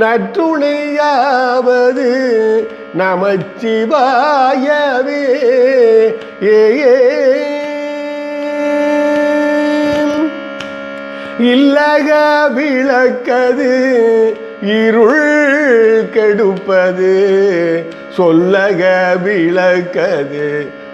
நற்றுணையாவது நமச்சிவாயவே. ஏ. இல்லக விளக்கது இருள் கெடுப்பது சொல்லக விளக்கது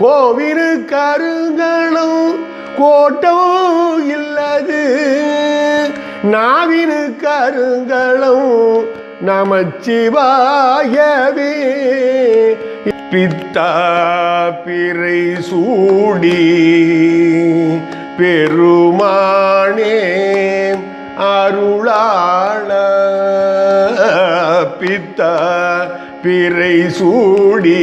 கோவினு கருங்களும் கோட்டோ இல்லது. நாவினு கருங்களும் நமச்சிவாயவே. பித்தா பிறை சூடி பெருமானே அருளாள. பித்தா பிறை சூடி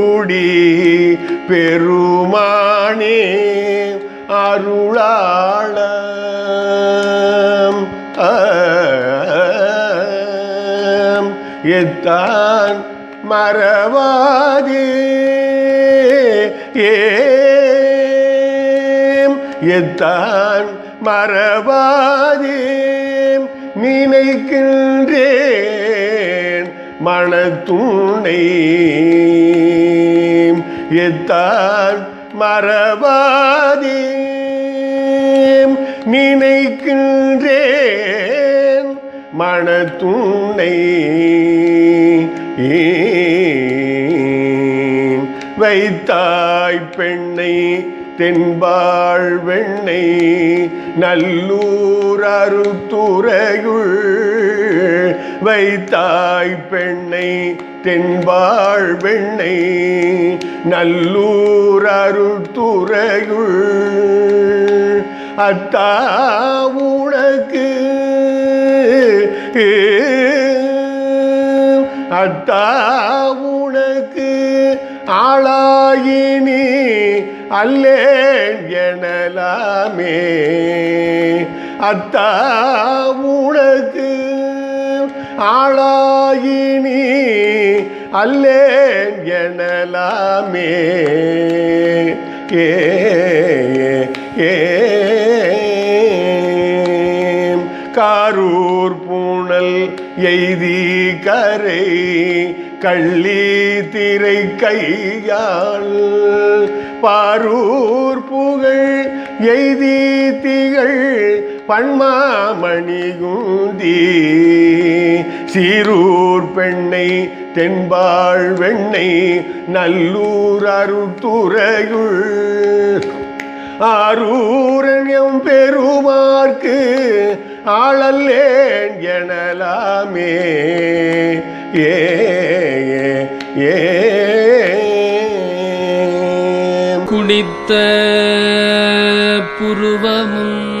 பெருமானே அருளாள. எத்தான் மறவாதே ஏம். எத்தான் மறவாதே நினைக்கின்றேன் மனத்துணை எத்தான் மறவாதே நினைக்கின்றேன் மனத்துணை வைத்தாய் பெண்ணை தென்பாழ் வெண்ணை நல்லூர் அருத்துறையுள் வைத்தாய் பெண்ணை தென்பாள் வெண்ணை நல்லூர் அருள்துறையுள் அத்தா உனக்கு அத்தா உனக்கு ஆளாயினி அல்லேன் எனலாமே. அத்தா உனக்கு ஆளாயினி அல்லேன் எனலாமே. ஏ காரூர் பூணல் எய்தி கரை கள்ளி திரை கையாள் பாரூர் புகழ் எய்தி திகழ் பண்மாமணிகுந்தி சீரூர் பெண்ணை தென்பாள் வெண்ணை நல்லூர் அருத்துறையுள் ஆரூரண்யம் பெருமார்க்கு ஆளல்லேன் எனலாமே. ஏ, ஏ குடித்த புருவமும்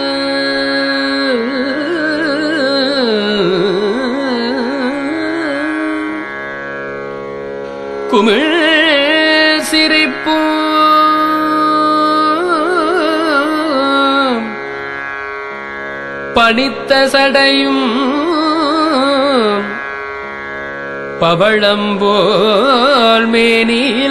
குமிழ் சிரிப்பும் பணித்த சடையும் பவளம்போல் மேனியில்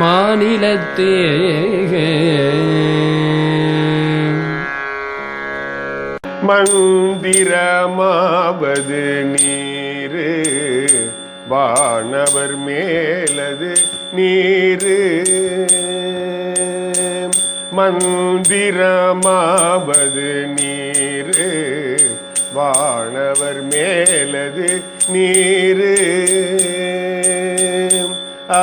மாநிலத்தே மந்திரமாவது நீரு வானவர் மேலது நீரு. மந்திரமாவது நீரு வானவர் மேலது நீரு. ஆ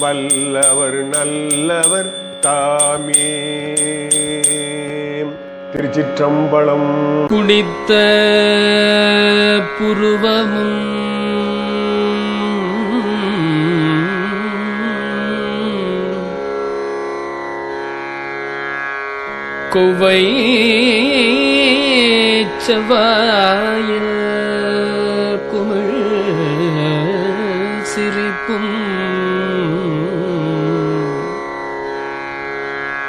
வல்லவர் நல்லவர் தாமே. திருச்சிற்றம்பலம். குடித்த புருவமும் கொவை செவ்வாயில் குமிழ் சிரிப்பும்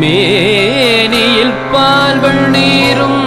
மேனியில் பால்வள் நீரும்